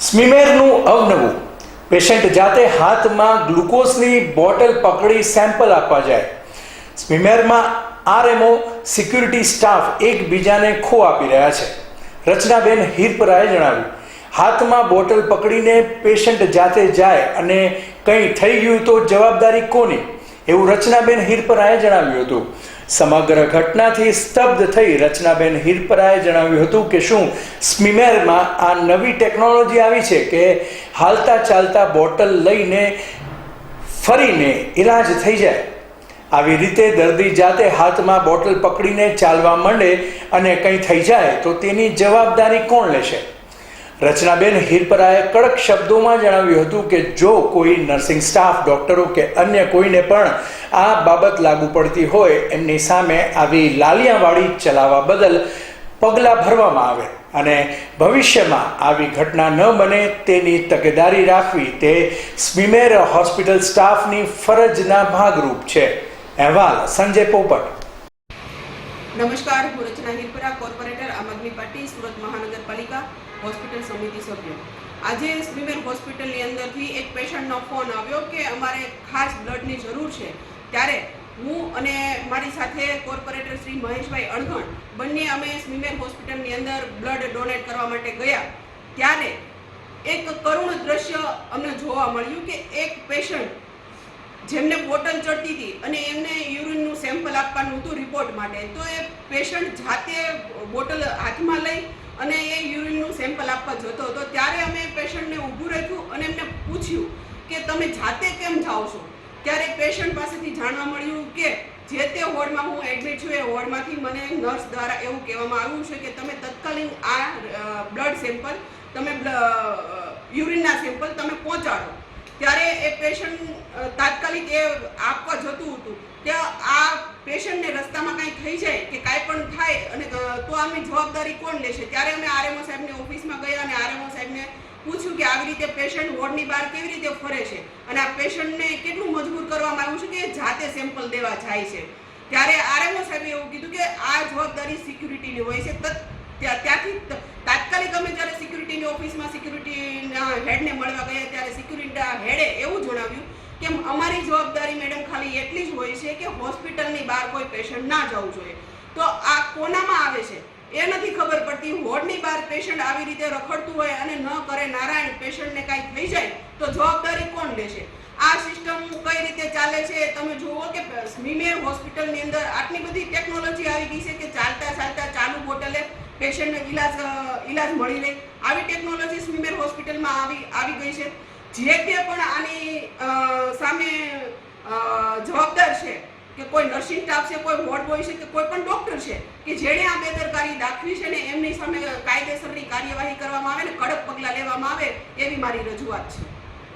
સ્મીમેરનું અવનવું. Patient જાતે હાથમાં ગ્લુકોઝની bottle પકડી સેમ્પલ આપવા જાય. સ્મીમેરમાં આરએમઓ, સિક્યુરિટી સ્ટાફ એકબીજાને ખો આપી રહ્યા છે. રચનાબેન હિરપરાએ જણાવ્યું, હાથમાં બોટલ પકડીને પેશન્ટ જાતે જાય અને કંઈ થઈ ગયું તો જવાબદારી કોની? એવું રચનાબેન હિરપરાએ જણાવ્યું હતું. સમગ્ર ઘટનાથી સ્તબ્ધ થઈ રચનાબેન હિરપરાએ જણાવ્યું હતું કે શું સ્મીમેરમાં આ નવી ટેકનોલોજી આવી છે કે હાલતા ચાલતા બોટલ લઈને ફરીને ઈલાજ થઈ જાય? આવી રીતે દર્દી જાતે હાથમાં બોટલ પકડીને ચાલવા માંડે અને કંઈ થઈ જાય તો તેની જવાબદારી કોણ લેશે? રચનાબેન હિરપરાએ કડક શબ્દોમાં જણાવ્યું હતું કે જો કોઈ નર્સિંગ સ્ટાફ, ડોક્ટરો કે અન્ય કોઈને પણ આ બાબત લાગુ પડતી હોય, એમની સામે આવી લાલિયાવાળી ચલાવવા બદલ પગલાં ભરવામાં આવે અને ભવિષ્યમાં આવી ઘટના ન બને તેની તકેદારી રાખવી તે સ્મીમેર હોસ્પિટલ સ્ટાફની ફરજના ભાગરૂપ છે. અહેવાલ સંજય પોપટ. નમસ્કાર, હું રચના હિરપરા, કોર્પોરેટર આમ આદમી સુરત મહાનગરપાલિકા. હોસ્પિટલ સમિતિ સભ્ય. આજે સ્મીમેર હોસ્પિટલની અંદરથી એક પેશન્ટનો ફોન આવ્યો કે અમારે ખાસ બ્લડની જરૂર છે. ત્યારે હું અને મારી સાથે કોર્પોરેટર શ્રી મહેશભાઈ અણગણ બંને અમે સ્મીમેર હોસ્પિટલની અંદર બ્લડ ડોનેટ કરવા માટે ગયા. ત્યારે એક કરુણ દ્રશ્ય અમને જોવા મળ્યું કે એક પેશન્ટ જેમને બોટલ ચડતી હતી અને એમને યુરિનનું સેમ્પલ આપવાનું હતું રિપોર્ટ માટે, તો એ પેશન્ટ જાતે બોટલ હાથમાં લઈ અને એ યુરિનનું સેમ્પલ આપવા જતો હતો, ત્યારે અમે પેશન્ટને ઊભું રાખ્યું અને એમને પૂછ્યું કે તમે જાતે કેમ જાઓ છો? ત્યારે પેશન્ટ પાસેથી જાણવા મળ્યું કે જે તે વોર્ડમાં હું એડમિટ છું, એ વોર્ડમાંથી મને નર્સ દ્વારા એવું કહેવામાં આવ્યું છે કે તમે તત્કાલીન આ બ્લડ સેમ્પલ તમે યુરિનના સેમ્પલ તમે પહોંચાડો. ત્યારે એ પેશન્ટ તાત્કાલિક એ આપવા જતું હતું. ત્યાં આ પેશન્ટને રસ્તામાં કાંઈ થઈ જાય કે કાંઈ પણ થાય અને અ, તો અમે જવાબદારી કોણ લેશે? ત્યારે અમે આરએમઓ સાહેબની ઓફિસમાં ગયા અને આરએમઓ સાહેબને પૂછ્યું કે આવી રીતે પેશન્ટ વોર્ડની બહાર કેવી રીતે ફરે છે? અને આ પેશન્ટને કેટલું મજબૂર કરવામાં આવ્યું છે કે જાતે સેમ્પલ દેવા જાય છે? ત્યારે આરએમઓ સાહેબે એવું કીધું કે આ જવાબદારી સિક્યુરિટીની હોય છે. ત્યાંથી તાત્કાલિક અમે જ્યારે સિક્યુરિટીની ઓફિસમાં સિક્યુરિટીના હેડને મળવા ગયા ત્યારે સિક્યુરિટીના હેડે એવું જણાવ્યું કે અમારી જવાબદારી મેડમ ખાલી એટલી જ હોય છે કે હોસ્પિટલની બહાર કોઈ પેશન્ટ ના જવું જોઈએ. તો આ કોનામાં આવે છે? એ નથી ખબર પડતી. હોડની બહાર પેશન્ટ આવી રીતે રખડતું હોય અને ન કરે નારાયણ, પેશન્ટને કાંઈ થઈ જાય તો જવાબદારી કોણ લેશે? આ સિસ્ટમ કઈ રીતે ચાલે છે? તમે જુઓ કે સ્મીમેર હોસ્પિટલની અંદર આટલી બધી ટેકનોલોજી આવી ગઈ છે કે ચાલતા ચાલતા ચાલુ બોટલે પેશન્ટને ઇલાજ ઈલાજ મળી રહે. આવી ટેકનોલોજી સ્મીમેર હોસ્પિટલમાં આવી આવી ગઈ છે. જે કે પણ આની સામે છે કે કોઈ નર્સિંગ સ્ટાફ છે, કોઈ વોર્ડ બોય છે, કે કોઈ પણ ડોક્ટર છે, કે જેણે આ બેદરકારી દાખવી છે ને એમની સામે કાયદેસરની કાર્યવાહી કરવામાં આવે ને કડક પગલાં લેવામાં આવે એવી મારી રજૂઆત છે.